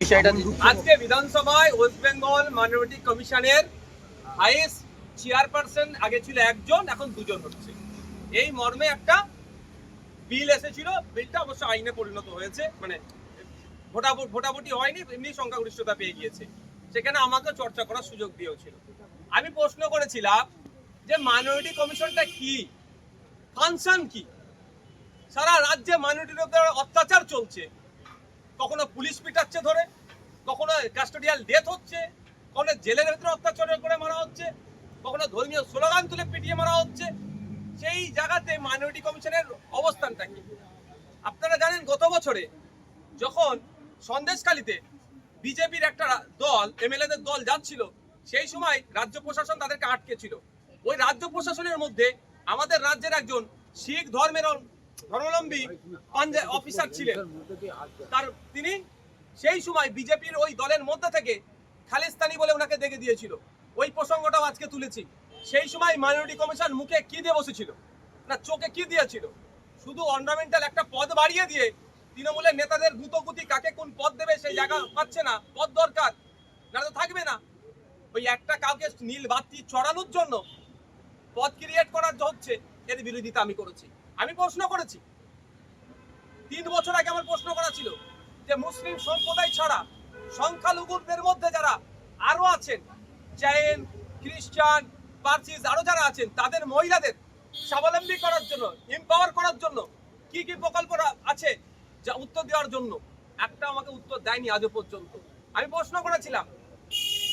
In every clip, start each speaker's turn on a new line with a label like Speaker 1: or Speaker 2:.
Speaker 1: বিষয়টা
Speaker 2: আজকে বিধানসভায় ওয়েস্ট বেঙ্গল মাইনরিটি কমিশনের হাইয়েস্ট চেয়ারপারসন আগে ছিল একজন এখন দুজন হচ্ছে। এই মর্মে একটা বিল এসেছিল। বিলটা অবশ্য আইনে পরিণত হয়েছে মানে ভোটাভুটি ভোটাভুটি হয়নি এমনি সংখ্যাগরিষ্ঠতা পেয়ে গিয়েছে। সেখানে আমাকে চর্চা করার সুযোগ দিয়েছিল আমি প্রশ্ন করেছিলাম যে মাইনরিটি কমিশনটা কি? ফাংশন কি? সারা রাজ্যে মাইনরিটির উপর অত্যাচার চলছে। কখনো পুলিশ পিটাচ্ছে ধরে, কখনো কাস্টোডিয়াল ডেথ হচ্ছে, কখনো জেলের ভিতরে অত্যাচার করে মারা হচ্ছে, কখনো ধর্মীয় স্লোগান তুলে পিটিয়ে মারা হচ্ছে, সেই জায়গাতে মাইনরিটি কমিশনের অবস্থানটা কি? আপনারা জানেন গত বছরে যখন সন্দেশখালিতে বিজেপির একটা দল, এমএলএদের দল যাচ্ছিল, সেই সময় রাজ্য প্রশাসন তাদেরকে আটকে ছিল ওই রাজ্য প্রশাসনের মধ্যে আমাদের রাজ্যের একজন শিখ ধর্মের ধর্মাবলম্বী পাঞ্জাব অফিসার ছিলেন। তার তিনি সেই সময় বিজেপির ওই দলের মধ্যে থেকে খালিস্তানি বলে ওনাকে দেখে দিয়েছিল। ওই প্রসঙ্গটাও আজকে তুলেছি। সেই সময় মাইনরিটি কমিশন মুখে কি দিয়ে বসেছিল? না, চোখে কি দিয়েছিল? শুধু অর্নামেন্টাল একটা পদ বাড়িয়ে দিয়ে তৃণমূলের নেতাদের গুতগুতি কাকে কোন পদ দেবে সেই জায়গা পাচ্ছে না। পদ দরকার। না তো থাকবে না। ওই একটা কাউকে নীল বাতি চড়ানোর জন্য পদ ক্রিয়েট করার হচ্ছে, এর বিরোধিতা আমি করেছি। আমি প্রশ্ন করেছি। তিন বছর আগে আমার প্রশ্ন করা ছিল যে মুসলিম সম্প্রদায় ছাড়া সংখ্যালঘুদের মধ্যে যারা আরও আছেন, জৈন, খ্রিস্টান, পার্সিস, আরও যারা আছেন, তাদের মহিলাদের স্বাবলম্বী করার জন্য এম্পাওয়ার করার জন্য কি কি প্রকল্প আছে যা উত্তর দেওয়ার জন্য? একটা আমাকে উত্তর দেয়নি আজও পর্যন্ত। আমি প্রশ্ন করেছিলাম,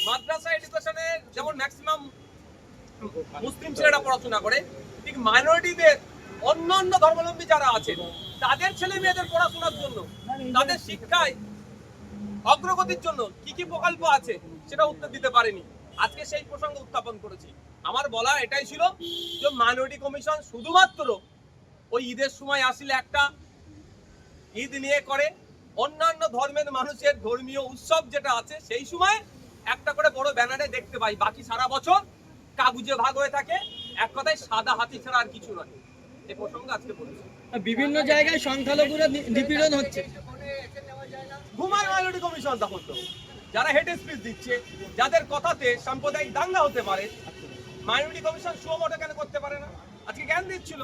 Speaker 2: মাদ্রাসা এডুকেশনে যেমন ম্যাক্সিমাম মুসলিম ছেলেরা পড়াশোনা করে, ঠিক মাইনরিটিদের অন্যান্য ধর্মাবলম্বী যারা আছেন, তাদের ছেলে মেয়েদের পড়াশোনার জন্য, তাদের শিক্ষায় অগ্রগতির জন্য কি কি প্রকল্প আছে সেটা উত্তর দিতে পারেনি। আজকে সেই প্রসঙ্গ উত্থাপন করেছি। আমার বলা এটাই ছিল যে মাইনরিটি কমিশন শুধুমাত্র ওই ঈদের সময় আসলে একটা ঈদ নিয়ে করে, অন্যান্য ধর্মের মানুষের ধর্মীয় উৎসব যেটা আছে, সেই সময় একটা করে বড় ব্যানারে দেখতে পাই। বাকি সারা বছর কাগুজে ভাগ হয়ে থাকে। এক কথায় সাদা হাতি ছাড়া আর কিছু নয়। এই প্রসঙ্গ আজকে বলছি।
Speaker 1: বিভিন্ন জায়গায় সংখ্যালঘুরা নিপীড়ন হচ্ছে।
Speaker 2: ঘুমায় মাইনরিটি কমিশন তখন তো। যারা হেড স্পিচ দিচ্ছে যাদের কথাতে সাম্প্রদায়িক দাঙ্গা হতে পারে মাইনরিটি কমিশন সুমোটো কেন করতে পারে না? আজকে জ্ঞান দিচ্ছিল।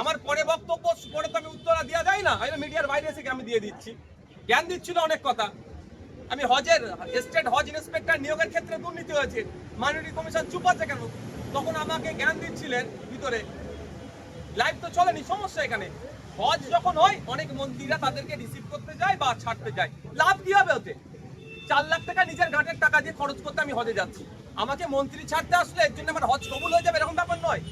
Speaker 2: আমার পরে বক্তব্য পরে তো আমি উত্তর দেওয়া যায় না। আমি মিডিয়ার বাইরে থেকে আমি দিয়ে দিচ্ছি? জ্ঞান দিচ্ছিল অনেক কথা। আমি হজের স্টেট হজ ইন্সপেক্টর নিয়োগের ক্ষেত্রে দুর্নীতি হয়েছে। মাইনরিটি কমিশন চুপ আছে কেন? তখন আমাকে জ্ঞান দিচ্ছিলেন ভিতরে। লাইভ তো চলেনি, সমস্যা এখানে। হজ যখন হয়, অনেক মন্ত্রীরা তাদেরকে রিসিভ করতে যায় বা ছাড়তে যায়। লাভ কি হবে ওতে? চার লাখ টাকা নিজের ঘাটের টাকা দিয়ে খরচ করতে আমি হজে যাচ্ছি। আমাকে মন্ত্রী ছাড়তে আসলে এর জন্য আমার হজ কবুল হয়ে যাবে এরকম ব্যাপার নয়।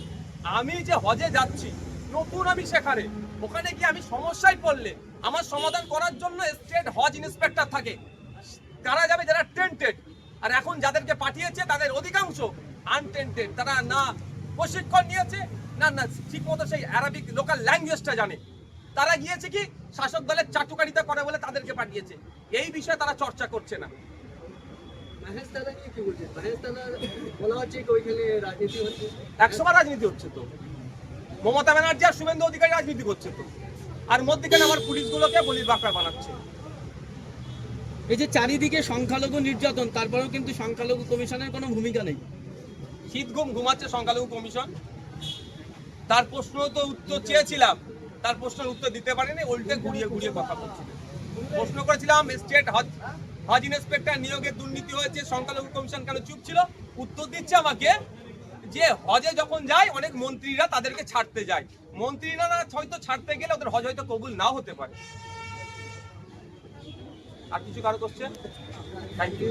Speaker 2: আমি যে হজে যাচ্ছি, নতুন আমি সেখানে। ওখানে গিয়ে আমি সমস্যায় পড়লে, আমার সমাধান করার জন্য স্টেট হজ ইন্সপেক্টর থাকে। তারা যাবে যারা টেন্টেড আর এখন যাদেরকে পাঠিয়েছে, তাদের অধিকাংশ আনটেন্টেড তারা না প্রশিক্ষণ নিয়েছে? না না ঠিক মতো সেই অ্যারাবিক লোকাল ল্যাঙ্গুয়েজটা জানে। তারা গিয়েছে কি শাসক দলের চাটুকারিতা করে বলে তাদেরকে পাঠিয়েছে। এই বিষয়ে তারা চর্চা করছে না।
Speaker 3: রাজনীতি হচ্ছে?
Speaker 2: একসময় রাজনীতি হচ্ছে তো। মমতা ব্যানার্জি আর শুভেন্দু অধিকারী রাজনীতি করছে তো। আর মধ্যিখানে আমার পুলিশগুলোকে বলির বাঁকড়া বানাচ্ছে।
Speaker 1: এই যে চারিদিকে সংখ্যালঘু নির্যাতন তারপরেও কিন্তু সংখ্যালঘু কমিশনের কোনো ভূমিকা নেই।
Speaker 2: শীত ঘুম ঘুমাচ্ছে সংখ্যালঘু কমিশন। তার প্রশ্ন তো উত্তর চেয়েছিলাম। তার প্রশ্নের উত্তর দিতে পারেনি, উল্টে ঘুরিয়ে ঘুরিয়ে কথা বলছিল প্রশ্ন করেছিলাম, স্টেট হজ হজ ইন্সপেক্টর নিয়োগে দুর্নীতি হয়েছে, সংখ্যালঘু কমিশন কেন চুপ ছিল? উত্তর দিচ্ছে আমাকে যে হজে যখন যায়, অনেক মন্ত্রীরা তাদেরকে ছাড়তে যায়। মন্ত্রীরা না, হয়তো ছাড়তে গেলে ওদের হজ হয়তো কবুল নাও হতে পারে। আর কিছু কারও কোশ্চেন থ্যাংক ইউ